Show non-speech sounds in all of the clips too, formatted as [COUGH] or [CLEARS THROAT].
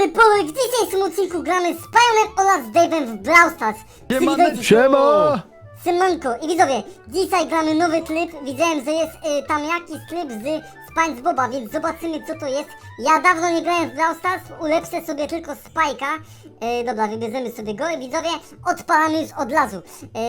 Pony, pony, w dzisiejszym odcinku gramy z Pajonem oraz Dave'em w Brawl Stars. Siemaneczko! Witajcie- Siema! Siemanko i widzowie, dzisiaj gramy nowy tryb, widziałem, że jest y, tam jakiś tryb z SpongeBoba, więc zobaczymy co to jest. Ja dawno nie grałem w Brawl Stars, ulepszę sobie tylko Spike'a. Y, dobra, wybierzemy sobie go i widzowie, odpalamy już od razu.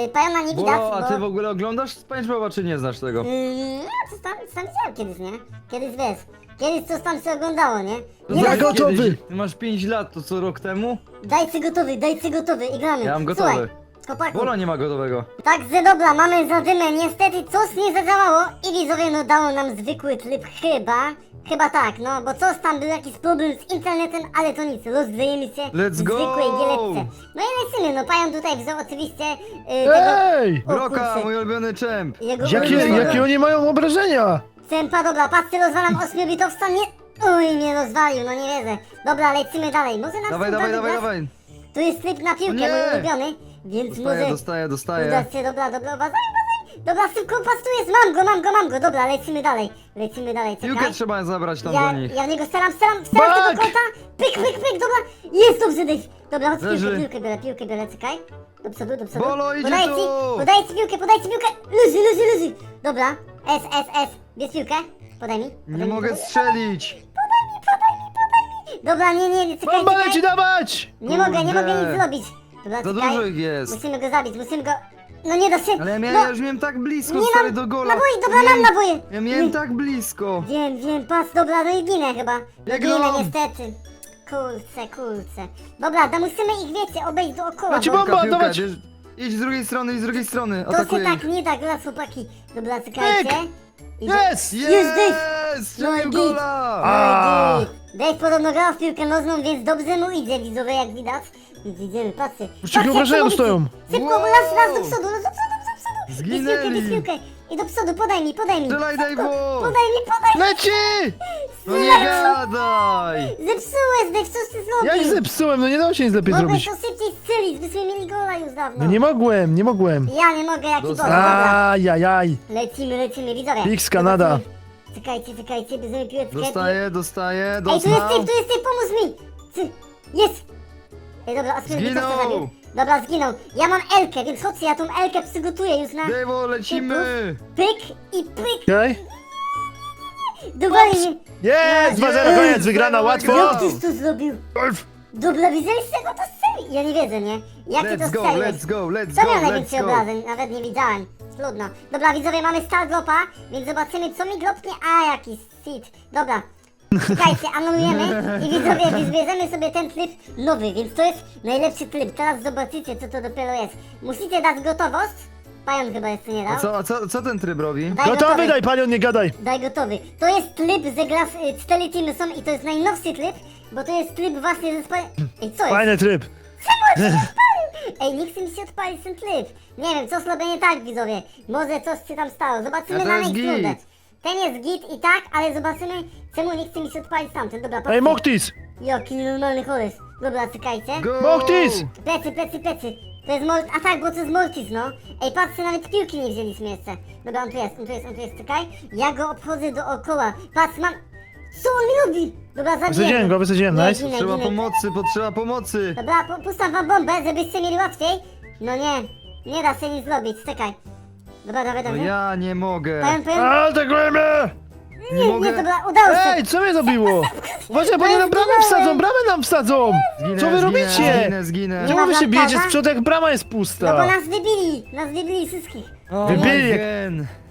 Y, Pajona nie widać, Bolo, a ty w bo... ogóle oglądasz SpongeBoba, czy nie znasz tego? Yy, no, coś tam, coś tam widziałem kiedyś, nie? Kiedyś wiesz, kiedyś coś tam się oglądało, nie? To Nie Ja da- znaczy gotowy. kiedyś- Ty masz 5 lat, to co rok temu? Dajcie gotowy, dajcie gotowy i gramy. Ja mam gotowy. Słuchaj, chłopaku, Bolo nie ma gotowego. Także dobra, mamy zadymę, niestety coś nie zadziałało i widzowie no dało nam zwykły tryb chyba. Chyba tak, no bo coś tam był jakiś problem z internetem, ale to nic, rozgrzejemy się Let's w go! zwykłej gieletce. No i lecimy, no Pajan tutaj wziął oczywiście yy, tego... Ej! O Broka, kurczę. mój ulubiony czemp. Jego Jakie, ulubionego jakie oni mają obrażenia? Tempa, dobra, patrzcie, rozwalam ośmiobitowca, nie... Uj, mnie rozwalił, no nie wierzę. Dobra, lecimy dalej, może nas Dawaj, tu dawaj, da dawaj, dawaj. Tu jest tryb na piłkę, nie! mój ulubiony, więc Dostaję, może... dostaję, dostaję. Uda się, dobra, dobra, uważaj, uważaj. Dobra, szybko pas tu jest, mam go, mam go, mam go. Dobra, lecimy dalej. Lecimy dalej, czekaj. Piłkę trzeba zabrać tam ja, do nich. ja w niego staram, staram, staram Bak! tego kąta. Pyk, pyk, pyk, dobra. Jest dobrze, Dave. Dobra, chodź piłkę, Leży. piłkę biorę, piłkę biorę, czekaj. Do przodu, do przodu. Bolo, idzie podaję tu! ci, podaję ci piłkę, podaję ci piłkę. Luzy, luzy, luzy. Dobra, S, S, S. Bierz piłkę. Podaj mi. Podaj Nie mi, mogę podaj mi. strzelić. Dobra, nie, nie, nie, czekaj, Bomba czekaj. leci dawać! Nie mogę, nie mogę nic zrobić. Dobra, Za czekaj. dużo ich jest. Musimy go zabić, musimy go... No nie się. Ale ja, no. miałem, ja już miałem tak blisko, Nie stary, mam do gola. naboi, dobra, Ja mam miałem- naboje. Ja miałem Nie. tak blisko. Wiem, wiem, pas, dobra, no i ginę chyba. No ginę niestety. Kurczę, kurczę. Dobra, no musimy ich, wiecie, obejść dookoła. Leci bo bomba, Piłka, dawać. bierz- Idź z drugiej strony, idź z drugiej strony. To się Atakuję tak ich. nie da, gra chłopaki. Dobra, czekajcie. Idę. Jest! Jest. Jest! No i Strzelił git. gola! A. No git. Dave podobno grał w piłkę nożną, więc dobrze mu idzie, widzowie, jak widać. Więc idziemy, patrzcie. Patrzcie, jak to stoją. mówicie. Szybko, Wow. raz, raz do przodu, raz do przodu, do przodu. Bierz piłkę, Zginęli. bierz piłkę. I do przodu, podaj mi, podaj mi. Strzelaj, Szybko, Dave'u. Podaj mi, podaj mi. Leci! No nie gadaj! Zepsułeś, Dave, coś ty zrobił. Jak zepsułem? No nie dało się nic lepiej Mogłeś zrobić. to szybciej strzelić, byśmy mieli gola już dawno. No nie mogłem, nie mogłem. Ja nie mogę, jaki Dostał. dobra. Ajajaj. Lecimy, lecimy, widzowie. Pix Kanada. Czekajcie, czekajcie, bierzemy piłeczkę. Dostaję, dostaję, Ej, tu jest dostał. typ, tu jest typ, pomóż mi! Ty, jest! Ej, dobra, a Zginął. Zginął! zabił. Dobra, zginął. Ja mam Elkę, więc chodźcie, ja tą Elkę przygotuję już na Dewo, lecimy! pyk i pyk. Okej? Dowali mnie. Jest! 2-0, koniec, wygrana, łatwo! Jak tyś to zrobił? Dobra, widzieliście go to Ja nie wiedzę, nie? Jak ty to Let's go, strzeliłeś? let's go, let's Co go, miał let's najwięcej go! obrażeń? Nawet nie widziałem. Trudno. Dobra, widzowie, mamy star dropa, więc zobaczymy, co mi dropnie. A, jakiś seed. Dobra. Czekajcie, [LAUGHS] anulujemy i widzowie, wybierzemy sobie ten tryb nowy, więc to jest najlepszy tryb. Teraz zobaczycie, co to dopiero jest. Musicie dać gotowość. Pajon chyba jeszcze nie dał. A co, a co, co ten tryb robi? Daj Gotowy, daj panion, nie gadaj. Daj gotowy. To jest tryb ze gra y, cztery teamy są i to jest najnowszy tryb, bo to jest tryb właśnie ze spa- Ej, co jest? Fajny tryb. Ej, nie chce mi się odpalić ten tryb. Nie wiem, co zrobię nie tak, widzowie. Może coś się tam stało. Zobaczymy A to na jest next git. rundę. Ten jest git i tak, ale zobaczymy, czemu nie chce mi się odpalić tamten. Dobra, Ej, patrzcie. Moktis! Jaki normalny koleś. Dobra, czekajcie. Go! Moktis! Plecy, plecy, plecy. To jest Mort... A tak, bo to jest Mortis, no. Ej, patrzcie, nawet piłki nie wzięliśmy jeszcze. Dobra, on tu jest, on tu jest, on tu jest, czekaj. Ja go obchodzę dookoła. Patrz, mam... Co on robi? Dobra, zabiję Wysadziłem go, wysadziłem, nice. ginę, Trzeba ginę. pomocy, potrzeba pomocy! Dobra, pu- puszczam wam bombę, żebyście mieli łatwiej. No nie, nie da się nic zrobić, czekaj. Dobra, dobra, No ja nie mogę! Powiem, powiem. Atakujemy! Nie Nie, nie, mogę! dobra, udało się. Ej, co mnie zabiło? [LAUGHS] Uważaj, bo nie na bramę wsadzą, bramę nam wsadzą! Zginę, Co wy zginę, robicie? Zginę, zginę! Nie Czemu ma wy się bramkarza? bijecie z przodu, jak brama jest No bo pusta? nas wybili, nas wybili wszystkich. O, Wybili.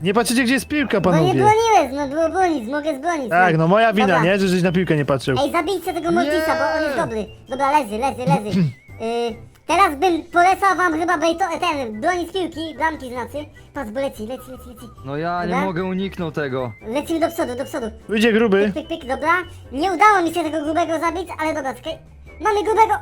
Nie patrzycie, gdzie jest piłka, Bo nie panowie. broniłeś, no było bronić, mogę zbronić. Tak, no moja wina, Dobra. nie? Że żeś na piłkę nie patrzył. Ej, zabijcie tego Mortisa, bo on jest dobry. Dobra, leży, leży, leży. Yy, [CLEARS THROAT] teraz bym polecał wam chyba bejto, ten, bronić piłki, bramki znaczy. Patrz, bo leci, leci, leci, leci. No ja nie Dobra. mogę uniknąć tego. Lecimy do przodu, do przodu. Wyjdzie gruby. Pyk, pyk, pyk, dobra. Nie udało mi się tego grubego zabić, ale dobra, czekaj. Mamy grubego!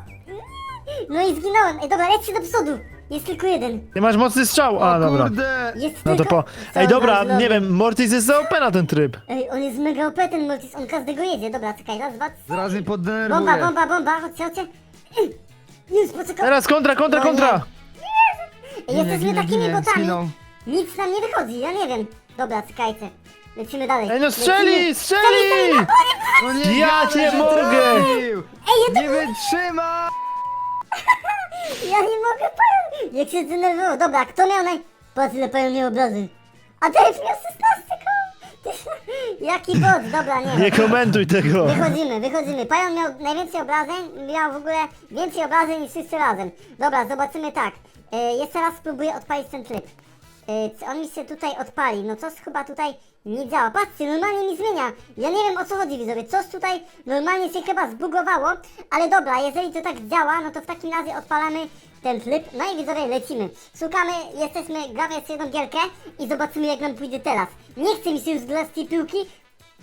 No i zginąłem. Ej, dobra, lećcie do przodu. Jest tylko jeden. Ty masz mocny strzał. A, O dobra. kurde! Jest No to tylko... po... Co Ej, on dobra, nie wiem, Mortis jest za OP na ten tryb. Ej, on jest mega OP ten Mortis, on każdego jedzie. Dobra, czekaj, raz, dwa, trzy. Zaraz mnie Bomba, poddenerwuje. bomba, bomba, chodźcie, chodźcie. Ej, Już, poczekaj. Teraz kontra, kontra, No nie. kontra! Ej, jesteśmy takimi botami. Nic nam nie wychodzi, ja nie wiem. Dobra, czekajcie. Lecimy dalej. Ej, no Lecimy. strzeli, strzeli! No nie Ja cię mogę! Ej, ja to Nie było wytrzyma! Ja nie mogę, Pajon! Jak się zdenerwował. Dobra, kto miał naj... Patrz ile miał obrazy. A Dave miał 16 koło! [LAUGHS] Jaki bot, dobra, nie. Nie komentuj tego. Wychodzimy, wychodzimy. Pajon miał najwięcej obrażeń, miał w ogóle więcej obrażeń niż wszyscy razem. Dobra, zobaczymy tak. E, jeszcze raz spróbuję odpalić ten tryb. E, czy on mi się tutaj odpali? No coś chyba tutaj nie działa. Patrzcie, normalnie mi zmienia. Ja nie wiem o co chodzi widzowie. Coś tutaj normalnie się chyba zbugowało. Ale dobra, jeżeli to tak działa, no to w takim razie odpalamy ten tryb. No i widzowie lecimy. Szukamy, jesteśmy, gramy jedną gierkę i zobaczymy jak nam pójdzie teraz. Nie chce mi się już grać tej piłki.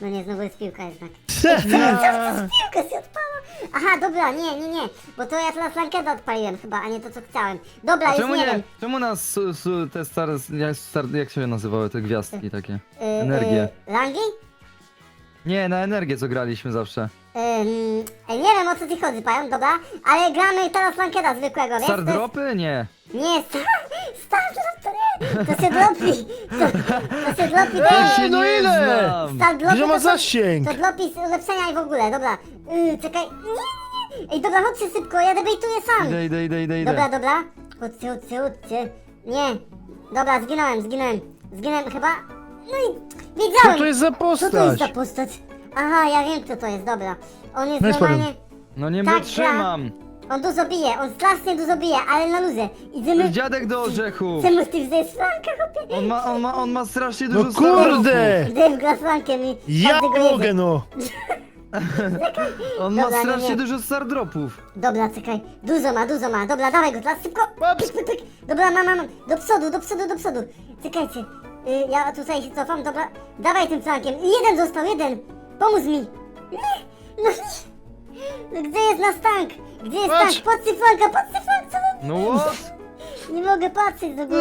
No nie, znowu jest piłka jednak. [LAUGHS] Piłkę się odpala. Aha, dobra, nie, nie, nie. Bo to ja teraz lankeda odpaliłem chyba, a nie to co chciałem. Dobra, A już czemu nie, nie? wiem. Czemu nas su, su, te stare, jak, stare, jak się nazywały te gwiazdki takie? Y, Energię. y, Langi? Nie, na energię co graliśmy zawsze. Ym, e, nie wiem o co ci chodzi, pają, dobra. Ale gramy teraz lankeda zwykłego, wiesz? Star To jest- dropy? Nie. Nie, [LAUGHS] star, star drop to nie. To się dropi. To, to się dropi Ja ten. się no ile? dropy Że ma to są- zasięg. To dropi z ulepszenia i w ogóle, dobra. Yy, czekaj. Nie, nie, nie. Ej, dobra, chodźcie szybko, ja debejtuję sam. Idę, idę, idę, idę, Dobra, idę. dobra. Chodźcie, chodźcie, chodźcie. Nie. Dobra, zginąłem, zginąłem. Zginąłem chyba. No i Co wiedziałem. to jest za Co to jest za postać? Aha, ja wiem kto to jest, dobra. On jest No jest normalnie... No nie Tak, wytrzymam. On dużo bije, on strasznie dużo bije, ale na luzie. Idziemy... Dziadek do orzechu. Chcemy ty wziąć flankę, chłopie. On ma, on ma, on ma strasznie No dużo dropów. kurde! Dave gra flankiem i... Ja każdy go jedzie. mogę no! [LAUGHS] On ma Dobra, nie, strasznie nie. dużo star dropów. Dobra, czekaj. Dużo ma, dużo ma. Dobra, dawaj go, teraz szybko. Paps. Pyk, pyk, pyk. Dobra, mam, mam. Do przodu, do przodu, do przodu. Czekajcie. Y, ja tutaj się cofam, dobra. Dawaj tym flankiem. Jeden został, jeden. Pomóż mi. Nie, no nie. No Gdzie jest nasz tank? Gdzie jest Patrz. tank? Patrzcie flank, co wy- No what? Nie mogę patrzeć do góry.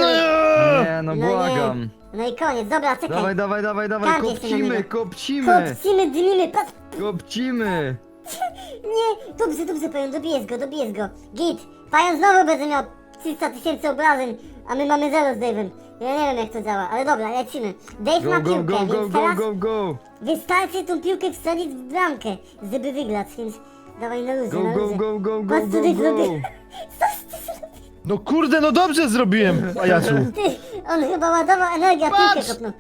Nie, no No błagam. nie. No i koniec, dobra, czekaj. Dawaj, dawaj, dawaj, dawaj, kopcimy, kopcimy, Kopcimy, dymimy, patrz. kopcimy. [LAUGHS] Nie, dobrze, dobrze, Pajon, dobijesz go, dobijesz go. Git, Pajon znowu będzie miał 300 tysięcy obrażeń, a my mamy zero z Dave'em. Ja nie wiem jak to działa, ale dobra, lecimy. Dave Go, ma go, piłkę, go, go, więc go, teraz go, go. wystarczy tą piłkę wsadzić w bramkę, żeby wygrać, więc dawaj na luzie, Go, na go, luzie. go, go, go, Patrz, co go, Dave go. Coś ty zrobił. No kurde, no dobrze zrobiłem, pajacu. Ty, on chyba ładował energię, a piłkę Patrz! kopnął.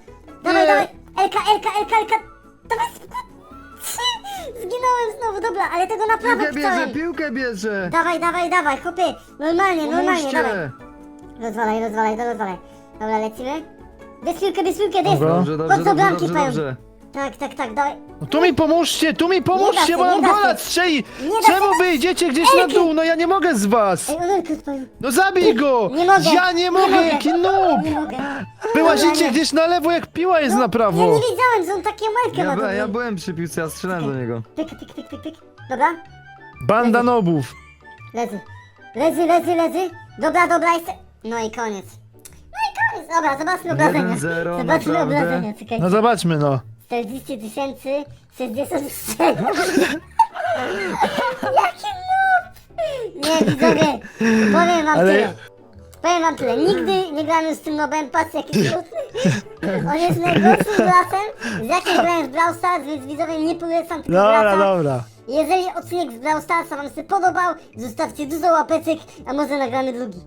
Dawaj, Nie. dawaj, Elka, Elka, Elka, Elka. Dawaj, szybko. Zginąłem znowu, dobra, ale tego naprawdę Piłkę bierze, chciałem. piłkę bierze. Dawaj, dawaj, dawaj, chłopie, normalnie, normalnie, dawaj. Pomóżcie. Rozwalaj, rozwalaj, to rozwalaj. Dobra, lecimy. Bierz piłkę, bierz piłkę, bierz. Dobra. Dobrze, dobrze, dobrze, dobrze, dobrze. Tak, tak, tak, dawaj. No tu mi pomóżcie, tu mi pomóżcie, się, bo mam nie da gola się. strzeli! Nie da Czemu się. wy idziecie gdzieś na dół? No ja nie mogę z was! Ej, Olejku odpalił. No zabij go! Nie mogę. Ja nie mogę, jaki noob! Nie mogę. Wy łazicie Normalnie. gdzieś na lewo, jak piła jest na Ja prawo! nie wiedziałem, że on takie łajkę Ja, ma by- ja byłem przy piłce, ja strzelałem do niego. Pyk, pyk, pyk, pyk, pyk. Dobra, Banda nobów! leży. Leży, leży, leży. Dobra, dobra, jeszcze. No i koniec. No i koniec. Dobra, zobaczmy obrażenia. 1-0, Zobaczmy naprawdę. obrażenia, czekaj. No zobaczmy no. 40 tysięcy, 64. [LAUGHS] Jaki noob! Nie, widzowie, powiem wam Ale- tyle. Powiem wam tyle, nigdy nie grałem z tym nobem, patrzcie jaki smutny. On jest najgorszym graczem, z jakim grałem w Brawl Stars, więc widzowie nie polecam tego Dobra, dobra. Jeżeli odcinek z Brawl Starsa wam się podobał, zostawcie dużo łapeczek, a może nagramy drugi.